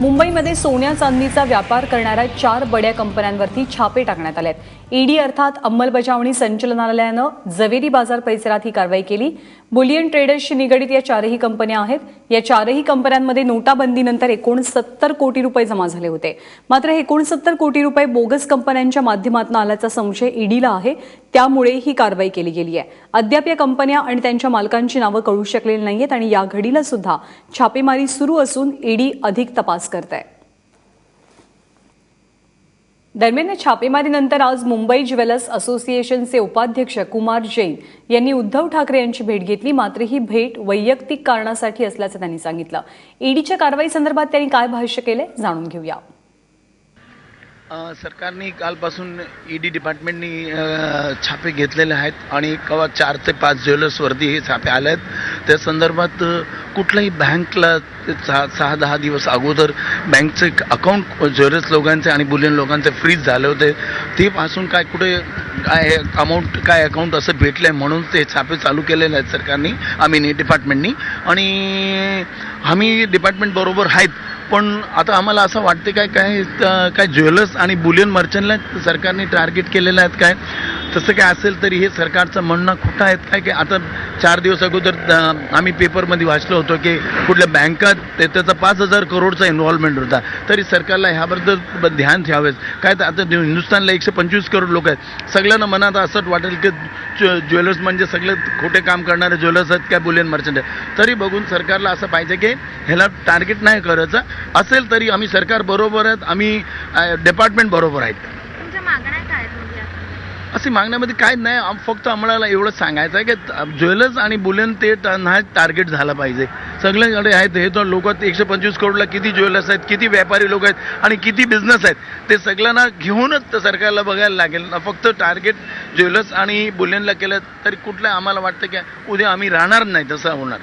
मुंबईमध्ये सोन्या चांदीचा व्यापार करणाऱ्या चार बड्या कंपन्यांवरती छापे टाकण्यात आले आहेत ईडी अर्थात अंमलबजावणी संचालनालयानं जवेरी बाजार परिसरात ही कारवाई केली. बुलियन ट्रेडर्सशी निगडीत या चारही कंपन्या आहेत. या चारही कंपन्यांमध्ये नोटाबंदीनंतर एकोणसत्तर कोटी रुपये जमा झाले होते. मात्र एकोणसत्तर कोटी रुपये बोगस कंपन्यांच्या माध्यमातून आल्याचा संशय ईडीला आहे. त्यामुळे ही कारवाई केली गेली आहे. अद्याप या कंपन्या आणि त्यांच्या मालकांची नावं कळू शकलेली नाहीयेत आणि या घडीला सुद्धा छापेमारी सुरू असून ईडी अधिक तपास करत आहे दरम्यान या छापेमारीनंतर आज मुंबई ज्वेलर्स असोसिएशनचे उपाध्यक्ष कुमार जैन यांनी उद्धव ठाकरे यांची भेट घेतली. मात्र ही भेट वैयक्तिक कारणासाठी असल्याचं त्यांनी सांगितलं. ईडीच्या कारवाई संदर्भात त्यांनी काय भाष्य केले जाणून घेऊया. सरकारने कालपासून ईडी डिपार्टमेंटनी छापे घेतलेले आहेत आणि कवा चार ते पाच ज्वेलर्सवरती हे छापे आले आहेत. त्या संदर्भात कुठल्याही बँकला सहा सहा दहा दिवस अगोदर बँकचे अकाउंट ज्वेलर्स लोकांचे आणि बुलियन लोकांचे फ्रीज झाले होते. ते पासून काय कुठे काय अमाऊंट काय अकाउंट असं भेटलंय म्हणून ते छापे चालू केलेले आहेत सरकारनी आम्ही डिपार्टमेंटनी आणि आम्ही डिपार्टमेंट बरोबर आहेत. पण आता आम्हाला असं वाटते काय काय काय ज्वेलर्स आणि बुलियन मर्चंटला सरकारने टार्गेट केलेलं आहेत काय? तसं काय असेल तरी हे सरकारचं म्हणणं खोटं आहेत काय? की आता चार दिवस अगोदर आम्ही पेपरमध्ये वाचलो होतो की कुठल्या बँकात ते त्याचा पाच हजार करोडचा इन्व्हॉल्वमेंट होता. तरी सरकारला ह्याबद्दल ध्यान ठेवावेच. काय तर आता हिंदुस्थानला एकशे पंचवीस करोड लोक आहेत. सगळ्यांना मनात असं वाटेल की ज्वेलर्स म्हणजे सगळे खोटे काम करणारे ज्वेलर्स आहेत काय बुलियन मर्चंट आहेत. तरी बघून सरकारला असं पाहिजे की ह्याला टार्गेट नाही करायचं. असेल तरी आम्ही सरकार बरोबर आहेत आम्ही डिपार्टमेंट बरोबर आहेत. म्हणजे? अशी मागण्यामध्ये काय नाही फक्त आम्हाला एवढं सांगायचं आहे की ज्वेलर्स आणि बुलियन ते नाही टार्गेट झालं पाहिजे. सगळ्यांकडे आहेत हे तर लोक एकशे पंचवीस करोडला किती ज्वेलर्स आहेत किती व्यापारी लोक आहेत आणि किती बिझनेस आहेत ते सगळ्यांना घेऊनच सरकारला बघायला लागेल ना. फक्त टार्गेट ज्वेलर्स आणि बुलियनला केलं तरी कुठलं आम्हाला वाटतं की उद्या आम्ही राहणार नाही तसं होणार.